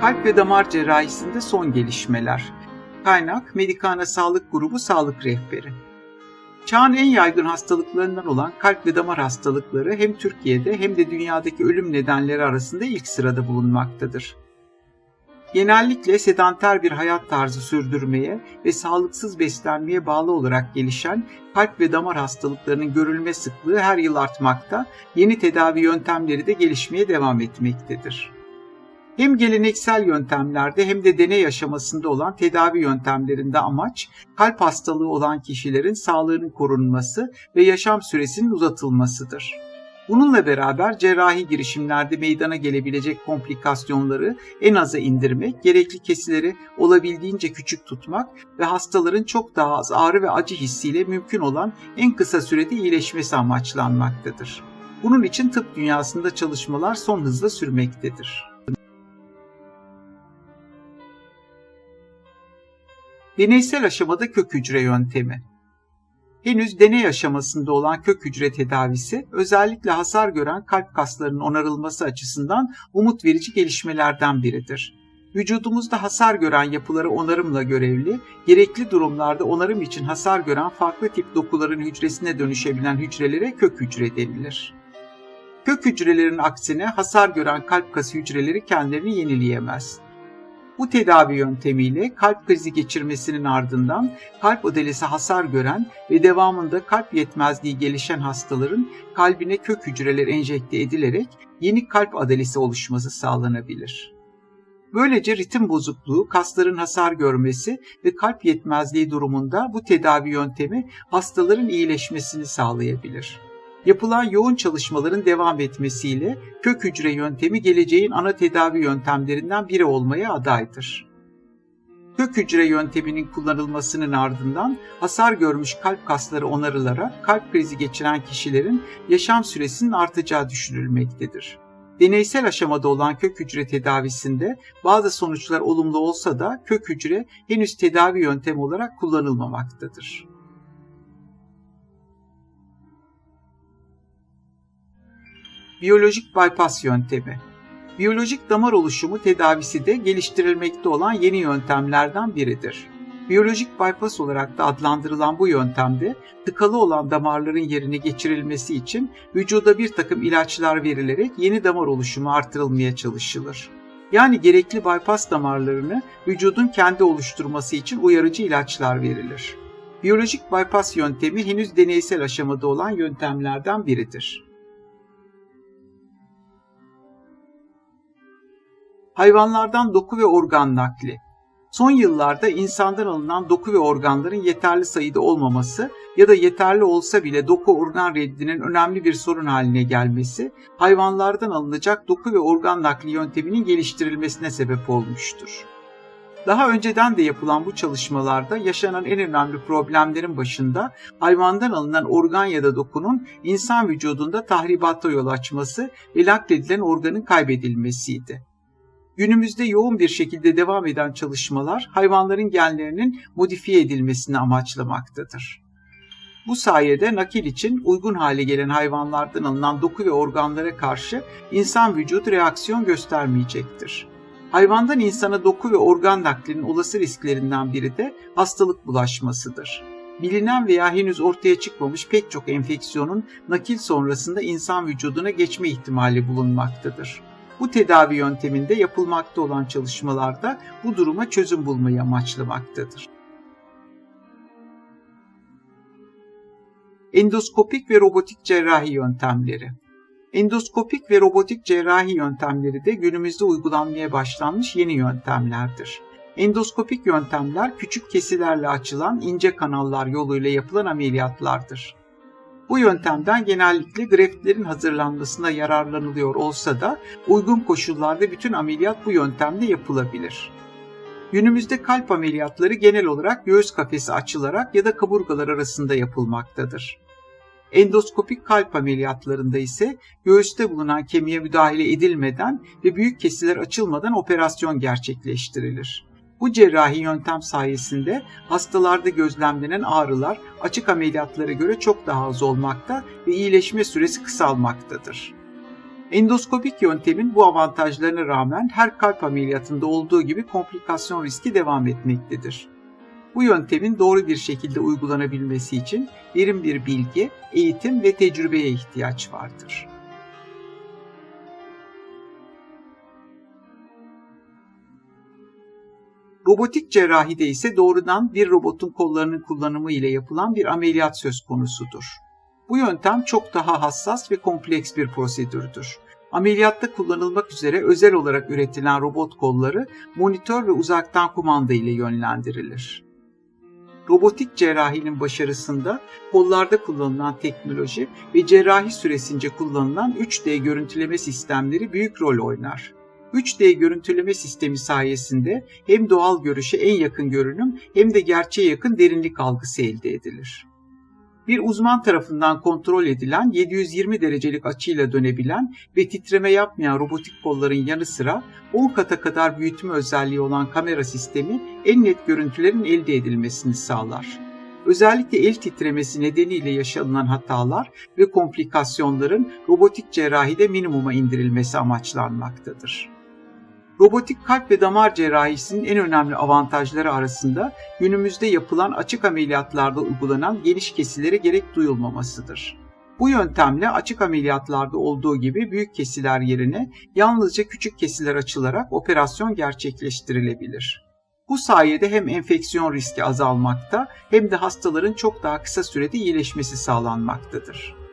Kalp ve damar cerrahisinde son gelişmeler. Kaynak Medikana Sağlık Grubu Sağlık Rehberi. Çağın en yaygın hastalıklarından olan kalp ve damar hastalıkları hem Türkiye'de hem de dünyadaki ölüm nedenleri arasında ilk sırada bulunmaktadır. Genellikle sedanter bir hayat tarzı sürdürmeye ve sağlıksız beslenmeye bağlı olarak gelişen kalp ve damar hastalıklarının görülme sıklığı her yıl artmakta, yeni tedavi yöntemleri de gelişmeye devam etmektedir. Hem geleneksel yöntemlerde hem de deney aşamasında olan tedavi yöntemlerinde amaç kalp hastalığı olan kişilerin sağlığının korunması ve yaşam süresinin uzatılmasıdır. Bununla beraber cerrahi girişimlerde meydana gelebilecek komplikasyonları en aza indirmek, gerekli kesileri olabildiğince küçük tutmak ve hastaların çok daha az ağrı ve acı hissiyle mümkün olan en kısa sürede iyileşmesi amaçlanmaktadır. Bunun için tıp dünyasında çalışmalar son hızla sürmektedir. Deneysel aşamada kök hücre yöntemi. Henüz deney aşamasında olan kök hücre tedavisi özellikle hasar gören kalp kaslarının onarılması açısından umut verici gelişmelerden biridir. Vücudumuzda hasar gören yapıları onarımla görevli, gerekli durumlarda onarım için hasar gören farklı tip dokuların hücresine dönüşebilen hücrelere kök hücre denilir. Kök hücrelerin aksine hasar gören kalp kası hücreleri kendilerini yenileyemez. Bu tedavi yöntemiyle kalp krizi geçirmesinin ardından kalp ödelesi hasar gören ve devamında kalp yetmezliği gelişen hastaların kalbine kök hücreler enjekte edilerek yeni kalp adelesi oluşması sağlanabilir. Böylece ritim bozukluğu, kasların hasar görmesi ve kalp yetmezliği durumunda bu tedavi yöntemi hastaların iyileşmesini sağlayabilir. Yapılan yoğun çalışmaların devam etmesiyle kök hücre yöntemi geleceğin ana tedavi yöntemlerinden biri olmaya adaydır. Kök hücre yönteminin kullanılmasının ardından hasar görmüş kalp kasları onarılarak kalp krizi geçiren kişilerin yaşam süresinin artacağı düşünülmektedir. Deneysel aşamada olan kök hücre tedavisinde bazı sonuçlar olumlu olsa da kök hücre henüz tedavi yöntemi olarak kullanılmamaktadır. Biyolojik bypass yöntemi. Biyolojik damar oluşumu tedavisi de geliştirilmekte olan yeni yöntemlerden biridir. Biyolojik bypass olarak da adlandırılan bu yöntemde tıkalı olan damarların yerine geçirilmesi için vücuda bir takım ilaçlar verilerek yeni damar oluşumu artırılmaya çalışılır. Yani gerekli bypass damarlarını vücudun kendi oluşturması için uyarıcı ilaçlar verilir. Biyolojik bypass yöntemi henüz deneysel aşamada olan yöntemlerden biridir. Hayvanlardan doku ve organ nakli. Son yıllarda insandan alınan doku ve organların yeterli sayıda olmaması ya da yeterli olsa bile doku organ reddinin önemli bir sorun haline gelmesi, hayvanlardan alınacak doku ve organ nakli yönteminin geliştirilmesine sebep olmuştur. Daha önceden de yapılan bu çalışmalarda yaşanan en önemli problemlerin başında hayvandan alınan organ ya da dokunun insan vücudunda tahribata yol açması ve nakledilen organın kaybedilmesiydi. Günümüzde yoğun bir şekilde devam eden çalışmalar hayvanların genlerinin modifiye edilmesini amaçlamaktadır. Bu sayede nakil için uygun hale gelen hayvanlardan alınan doku ve organlara karşı insan vücudu reaksiyon göstermeyecektir. Hayvandan insana doku ve organ naklinin olası risklerinden biri de hastalık bulaşmasıdır. Bilinen veya henüz ortaya çıkmamış pek çok enfeksiyonun nakil sonrasında insan vücuduna geçme ihtimali bulunmaktadır. Bu tedavi yönteminde yapılmakta olan çalışmalarda bu duruma çözüm bulmayı amaçlamaktadır. Endoskopik ve robotik cerrahi yöntemleri Endoskopik ve robotik cerrahi yöntemleri de günümüzde uygulanmaya başlanmış yeni yöntemlerdir. Endoskopik yöntemler küçük kesilerle açılan ince kanallar yoluyla yapılan ameliyatlardır. Bu yöntemden genellikle greftlerin hazırlanmasına yararlanılıyor olsa da uygun koşullarda bütün ameliyat bu yöntemle yapılabilir. Günümüzde kalp ameliyatları genel olarak göğüs kafesi açılarak ya da kaburgalar arasında yapılmaktadır. Endoskopik kalp ameliyatlarında ise göğüste bulunan kemiğe müdahale edilmeden ve büyük kesiler açılmadan operasyon gerçekleştirilir. Bu cerrahi yöntem sayesinde hastalarda gözlemlenen ağrılar açık ameliyatlara göre çok daha az olmakta ve iyileşme süresi kısalmaktadır. Endoskopik yöntemin bu avantajlarına rağmen her kalp ameliyatında olduğu gibi komplikasyon riski devam etmektedir. Bu yöntemin doğru bir şekilde uygulanabilmesi için derin bir bilgi, eğitim ve tecrübeye ihtiyaç vardır. Robotik cerrahide ise doğrudan bir robotun kollarının kullanımı ile yapılan bir ameliyat söz konusudur. Bu yöntem çok daha hassas ve kompleks bir prosedürdür. Ameliyatta kullanılmak üzere özel olarak üretilen robot kolları monitör ve uzaktan kumanda ile yönlendirilir. Robotik cerrahinin başarısında kollarda kullanılan teknoloji ve cerrahi süresince kullanılan 3D görüntüleme sistemleri büyük rol oynar. 3D görüntüleme sistemi sayesinde hem doğal görüşe en yakın görünüm hem de gerçeğe yakın derinlik algısı elde edilir. Bir uzman tarafından kontrol edilen 720 derecelik açıyla dönebilen ve titreme yapmayan robotik kolların yanı sıra 10 kata kadar büyütme özelliği olan kamera sistemi en net görüntülerin elde edilmesini sağlar. Özellikle el titremesi nedeniyle yaşanılan hatalar ve komplikasyonların robotik cerrahide minimuma indirilmesi amaçlanmaktadır. Robotik kalp ve damar cerrahisinin en önemli avantajları arasında günümüzde yapılan açık ameliyatlarda uygulanan geniş kesilere gerek duyulmamasıdır. Bu yöntemle açık ameliyatlarda olduğu gibi büyük kesiler yerine yalnızca küçük kesiler açılarak operasyon gerçekleştirilebilir. Bu sayede hem enfeksiyon riski azalmakta hem de hastaların çok daha kısa sürede iyileşmesi sağlanmaktadır.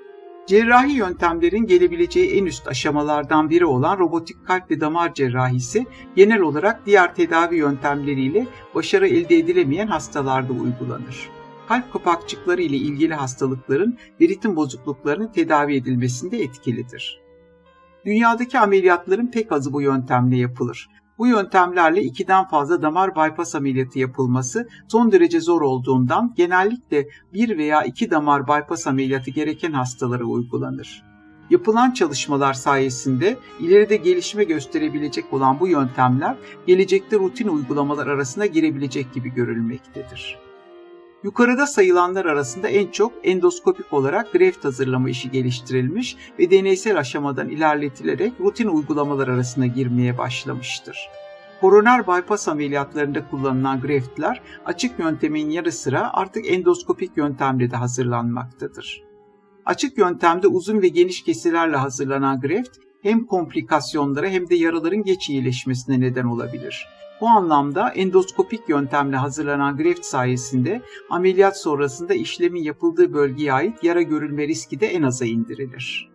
Cerrahi yöntemlerin gelebileceği en üst aşamalardan biri olan robotik kalp ve damar cerrahisi genel olarak diğer tedavi yöntemleriyle başarı elde edilemeyen hastalarda uygulanır. Kalp kapakçıkları ile ilgili hastalıkların ve ritim bozukluklarının tedavi edilmesinde etkilidir. Dünyadaki ameliyatların pek azı bu yöntemle yapılır. Bu yöntemlerle ikiden fazla damar bypass ameliyatı yapılması son derece zor olduğundan genellikle bir veya iki damar bypass ameliyatı gereken hastalara uygulanır. Yapılan çalışmalar sayesinde ileride gelişme gösterebilecek olan bu yöntemler gelecekte rutin uygulamalar arasına girebilecek gibi görülmektedir. Yukarıda sayılanlar arasında en çok endoskopik olarak greft hazırlama işi geliştirilmiş ve deneysel aşamadan ilerletilerek rutin uygulamalar arasına girmeye başlamıştır. Koroner bypass ameliyatlarında kullanılan greftler açık yöntemin yarı sıra artık endoskopik yöntemle de hazırlanmaktadır. Açık yöntemde uzun ve geniş kesilerle hazırlanan greft hem komplikasyonlara hem de yaraların geç iyileşmesine neden olabilir. Bu anlamda endoskopik yöntemle hazırlanan greft sayesinde ameliyat sonrasında işlemin yapıldığı bölgeye ait yara görülme riski de en aza indirilir.